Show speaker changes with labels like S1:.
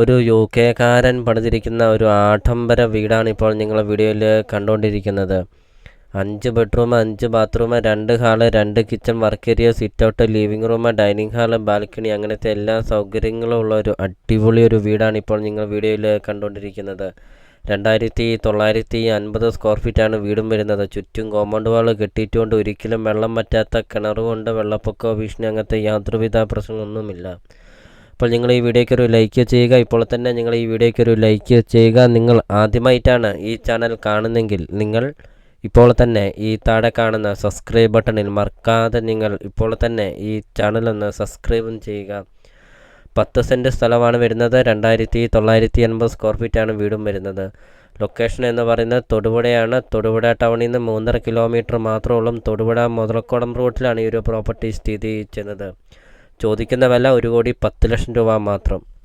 S1: ഒരു യു കെക്കാരൻ പണിതിരിക്കുന്ന ഒരു ആഡംബര വീടാണ് ഇപ്പോൾ നിങ്ങൾ വീഡിയോയിൽ കണ്ടുകൊണ്ടിരിക്കുന്നത്. അഞ്ച് ബെഡ്റൂം അഞ്ച് ബാത്റൂം രണ്ട് ഹാൾ രണ്ട് kitchen work area sit out living room dining hall balcony അങ്ങനത്തെ എല്ലാ സൗകര്യങ്ങളും ഉള്ള ഒരു അടിപൊളി ഒരു വീടാണ് ഇപ്പോൾ നിങ്ങൾ വീഡിയോയിൽ കണ്ടുകൊണ്ടിരിക്കുന്നത്. രണ്ടായിരത്തി തൊള്ളായിരത്തി അൻപത് സ്ക്വയർ ഫീറ്റാണ് വീടും വരുന്നത്. ചുറ്റും കോമ്പൗണ്ട് വാൾ കെട്ടിയിട്ടുകൊണ്ട് ഒരിക്കലും വെള്ളം പറ്റാത്ത കിണറുകൊണ്ട് വെള്ളപ്പൊക്കമോ ഭീഷണി അങ്ങനത്തെ യാതൊരുവിധ പ്രശ്നമൊന്നുമില്ല അപ്പോൾ നിങ്ങൾ ഈ വീഡിയോയ്ക്ക് ഒരു ലൈക്ക് ചെയ്യുക. ഇപ്പോൾ തന്നെ നിങ്ങൾ ഈ വീഡിയോയ്ക്ക് ഒരു ലൈക്ക് ചെയ്യുക. നിങ്ങൾ ആദ്യമായിട്ടാണ് ഈ ചാനൽ കാണുന്നെങ്കിൽ നിങ്ങൾ ഇപ്പോൾ തന്നെ ഈ താഴെ കാണുന്ന സബ്സ്ക്രൈബ് ബട്ടണിൽ മറക്കാതെ നിങ്ങൾ ഇപ്പോൾ തന്നെ ഈ ചാനൽ ഒന്ന് സബ്സ്ക്രൈബും ചെയ്യുക. പത്ത് സെന്റ് സ്ഥലമാണ് വരുന്നത്. രണ്ടായിരത്തി തൊള്ളായിരത്തി എൺപത് സ്ക്വയർ ഫീറ്റാണ് വീടും വരുന്നത്. ലൊക്കേഷൻ എന്ന് പറയുന്നത് തൊടുപുഴയാണ്. തൊടുപുഴ ടൗണിൽ നിന്ന് മൂന്നര കിലോമീറ്റർ മാത്രമുള്ള തൊടുപുഴ മുതലക്കോടം റൂട്ടിലാണ് ഈ ഒരു പ്രോപ്പർട്ടി സ്ഥിതി ചെയ്യുന്നത്. ചോദിക്കുന്ന വില ഒരു കോടി പത്ത് ലക്ഷം രൂപ മാത്രം.